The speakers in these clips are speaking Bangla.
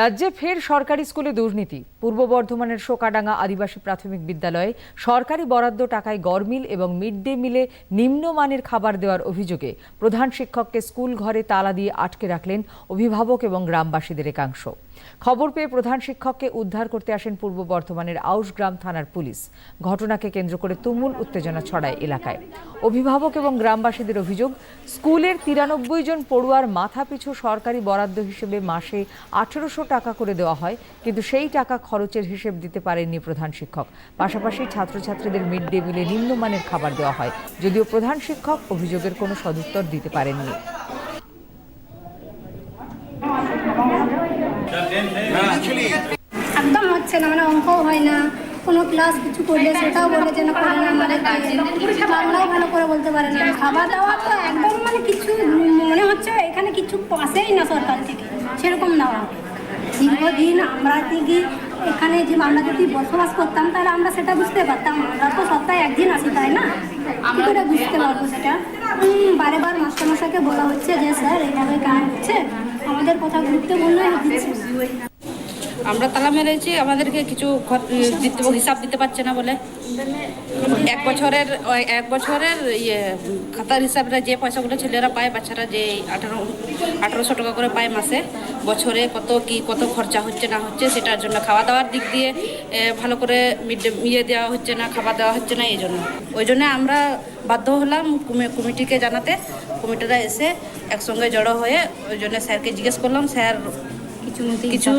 রাজ্যে ফের সরকারি স্কুলে দুর্নীতি। পূর্ব বর্ধমানের শোকাডাঙ্গা আদিবাসী প্রাথমিক বিদ্যালয়ে সরকারি বরাদ্দ টাকায় গরমিল এবং মিড ডে মিলে নিম্নমানের খাবার দেওয়ার অভিযোগে প্রধান শিক্ষককে স্কুল ঘরে তালা দিয়ে আটকে রাখলেন অভিভাবক এবং গ্রামবাসীদের একাংশ। খবর পেয়ে প্রধান শিক্ষককে উদ্ধার করতে আসেন পূর্ব বর্ধমানের আউশগ্রাম থানার পুলিশ। ঘটনাকে কেন্দ্র করে তুমুল উত্তেজনা ছড়ায় এলাকায়। অভিভাবক এবং গ্রামবাসীদের অভিযোগ, স্কুলের তিরানব্বই জন পড়ুয়ার মাথাপিছু সরকারি বরাদ্দ হিসেবে মাসে আঠেরোশো টাকা করে দেওয়া হয়, কিন্তু সেই টাকা খরচের হিসেব দিতে পারেননি প্রধান শিক্ষক। পাশাপাশি ছাত্রছাত্রীদের মিড ডে মিলে নিম্নমানের খাবার দেওয়া হয়, যদিও প্রধান শিক্ষক অভিযোগের কোনো সদুত্তর দিতে পারেননি। একদম হচ্ছে না মানে অঙ্কও হয় না, কোনো ক্লাস কিছু করলে সেটাও বলে যে না, করে না আমাদের বাংলাও ভালো করে বলতে পারে না। খাওয়া দাওয়া তো একদম মানে কিছু মনে হচ্ছে এখানে কিছু পাশেই না সরকার থেকে, সেরকম দেওয়া দীর্ঘদিন আমরা থেকে এখানে যে আমরা যদি বসবাস করতাম, তাহলে আমরা সেটা বুঝতে পারতাম আমরা তো সপ্তাহে একদিন আসি, তাই না? কি করে বুঝতে পারব সেটা? বারে বার মাস্টারমশাইকে বলা হচ্ছে যে, স্যার, এইভাবে কেন হচ্ছে। আমাদের কথা গুরুত্বপূর্ণ দিচ্ছে আমরা তালা মেরেছি, আমাদেরকে কিছু হিসাব দিতে পারছে না বলে। এক বছরের এক বছরের ইয়ে খাতার হিসাবে যে পয়সাগুলো ছেলেরা পায়, বাচ্চারা যে আঠারো, আঠারোশো টাকা করে পায় মাসে বছরে কত কি কত খরচা হচ্ছে না হচ্ছে সেটার জন্য খাওয়া দাওয়ার দিক দিয়ে ভালো করে মিড ডে ইয়ে দেওয়া হচ্ছে না খাবার দেওয়া হচ্ছে না এই জন্য। ওই জন্য আমরা বাধ্য হলাম কমিটিকে জানাতে। কমিটিরা এসে একসঙ্গে জড়ো হয়ে ওই জন্য স্যারকে জিজ্ঞেস করলাম স্যার কিছু কিছু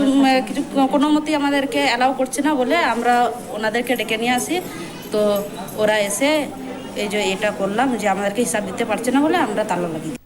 কোনো মতেই আমাদেরকে অ্যালাউ করছে না বলে আমরা ওনাদেরকে ডেকে নিয়ে আসি। তো ওরা এসে এই যে এটা করলাম যে আমাদেরকে হিসাব দিতে পারছে না বলে আমরা তালা লাগিয়ে।